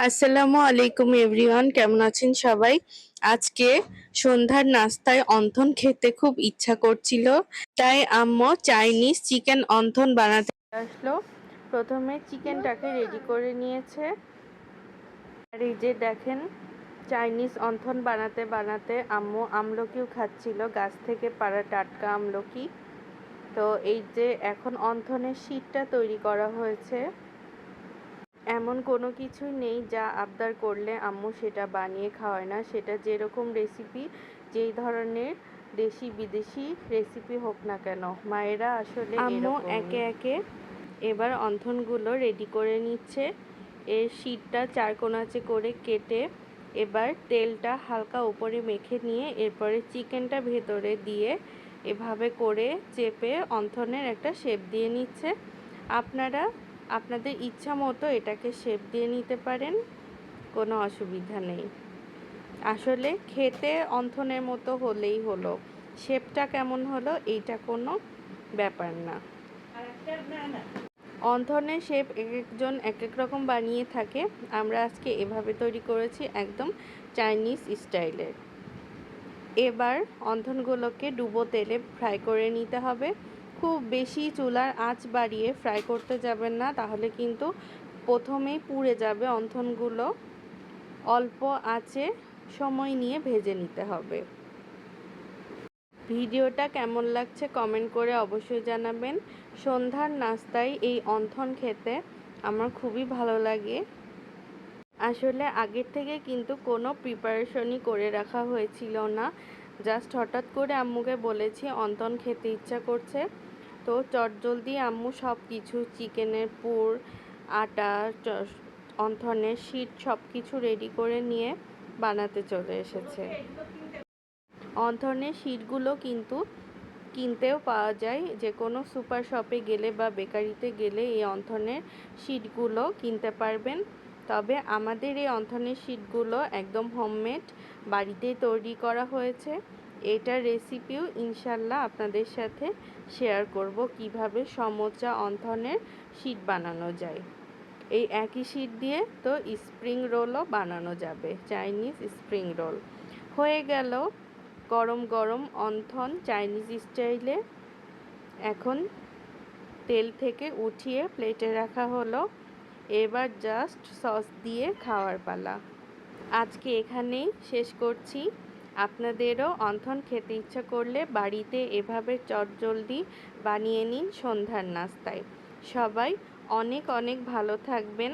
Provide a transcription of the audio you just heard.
আসসালামু আলাইকুম এভরিওয়ান, কেমন আছেন সবাই? আজকে সন্ধ্যার নাস্তায় অন্থন খেতে খুব ইচ্ছা করছিল, তাই আম্মু চাইনিজ চিকেন অন্থন বানাতে আসলো। প্রথমে চিকেনটাকে রেডি করে নিয়েছে। আর এই যে দেখেন, চাইনিজ অন্থন বানাতে বানাতে আম্মু আমলকিও খাচ্ছিল, গাছ থেকে পাড়া টাটকা আমলকি। তো এই যে এখন অন্থনের শীতটা তৈরি করা হয়েছে। এমন কোনো কিছুই নেই যা আবদার করলে আম্মু সেটা বানিয়ে খাওয়ায় না। সেটা যেরকম রেসিপি যেই ধরনের দেশি বিদেশি রেসিপি হোক না কেন মায়েরা আসলে আম্মু একে একে এবার অন্থনগুলো রেডি করে নিচ্ছে। এর শীতটা চারকোনাচে করে কেটে এবার তেলটা হালকা উপরে মেখে নিয়ে এরপরে চিকেনটা ভেতরে দিয়ে এভাবে করে চেপে অন্থনের একটা শেপ দিয়ে নিচ্ছে। আপনারা আপনাদের ইচ্ছা মতো এটাকে শেপ দিয়ে নিতে পারেন, কোনো অসুবিধা নেই। আসলে খেতে অন্থনের মতো হলেই হলো শেপটা কেমন হলো এইটা কোনো ব্যাপার না। অন্থনের শেপ এক একজন এক এক রকম বানিয়ে থাকে, আমরা আজকে এভাবে তৈরি করেছি একদম চাইনিজ স্টাইলের এবার অন্থনগুলোকে ডুবো তেলে ফ্রাই করে নিতে হবে। খুব বেশি চুলার আঁচ বাড়িয়ে ফ্রাই করতে যাবেন না, তাহলে কিন্তু প্রথমেই পুড়ে যাবে অন্থনগুলো। অল্প আঁচে সময় নিয়ে ভেজে নিতে হবে। ভিডিওটা কেমন লাগছে কমেন্ট করে অবশ্যই জানাবেন। সন্ধ্যার নাস্তায় এই অন্থন খেতে আমার খুবই ভালো লাগে। আসলে আগের থেকে কিন্তু কোনো প্রিপারেশনই করে রাখা হয়েছিল না। জাস্ট হঠাৎ করে আম্মুকে বলেছি অন্তন খেতে ইচ্ছা করছে। তো চটজলদি, আম্মু সব কিছু চিকেনের পুর, আটা অন্থনের শীত সব কিছু রেডি করে নিয়ে বানাতে চলে এসেছে। অন্থনের শীটগুলো কিন্তু কিনতেও পাওয়া যায়। যে কোনো সুপার শপে গেলে বা বেকারিতে গেলে এই অন্থনের শীটগুলো কিনতে পারবেন। তবে আমাদের এই অন্থনের শীটগুলো একদম হোমমেড বাড়িতেই তৈরি করা হয়েছে। এটার রেসিপিও ইনশাল্লাহ আপনাদের সাথে শেয়ার করব কীভাবে সমোচা অন্থনের শীট বানানো যায়। এই একই শীট দিয়ে তো স্প্রিং রোলও বানানো যাবে চাইনিজ স্প্রিং রোল হয়ে গেল গরম গরম অন্থন চাইনিজ স্টাইলে এখন তেল থেকে উঠিয়ে প্লেটে রাখা হলো। এবার জাস্ট সস দিয়ে খাওয়ার পালা। আজকে এখানেই শেষ করছি। আপনাদেরও অন্থন খেতে ইচ্ছা করলে বাড়িতে এভাবে চটজলদি বানিয়ে নিন সন্ধ্যার নাস্তায়। সবাই অনেক অনেক ভালো থাকবেন।